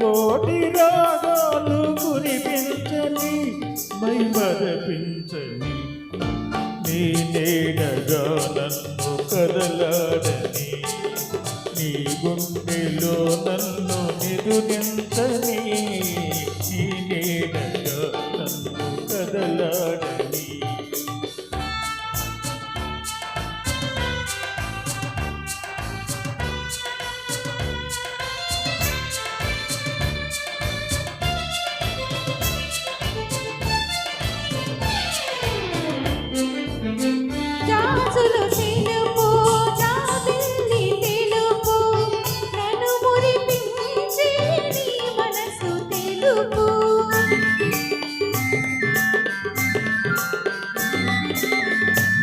కోటి రాగాలు కురిపించని మైమరపించని నీ నేడగా నన్ను కదలాడని. నీ గుండెలో నన్ను నిదురించని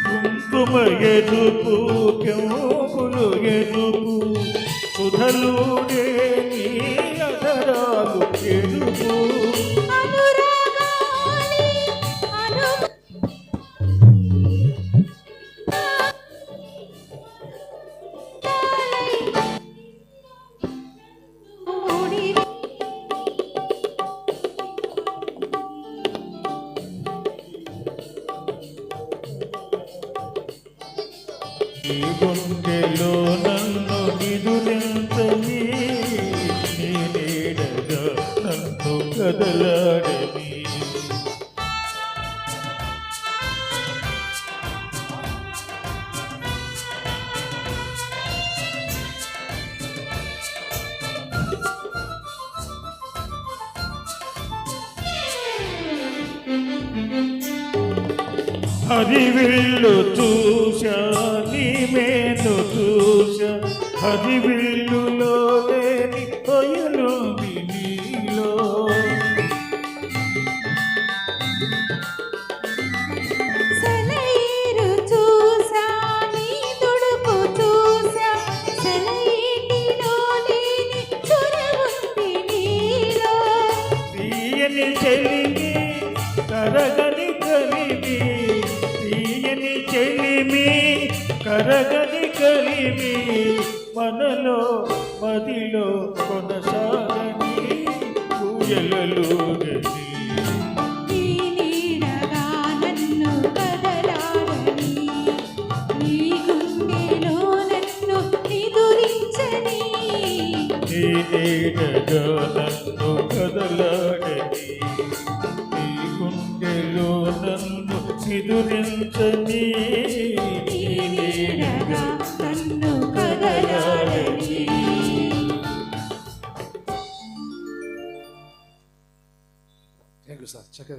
కుంకుమ ఎరుపు కెంపులు ఎరుపు సుధలుడే నీ అధరాలు ఎరుపు నీ గుండెలో నన్ను నిదురించని నీ నీడగా నన్ను కదలాడని. హరివిల్లు చూశా నీ మేను చూశా. హరివిల్లులో లేని కొయలుంది నీలో సెలయేరు చూసా నీ చెలిమి కరగని కలిమి మనలో మదిలో కొనసాగని పూయలలో గది నీడగా నన్ను కదలాడని. చిదురించని నన్ను కదలాడని. థ్యాంక్ యూ సార్ చక్కగా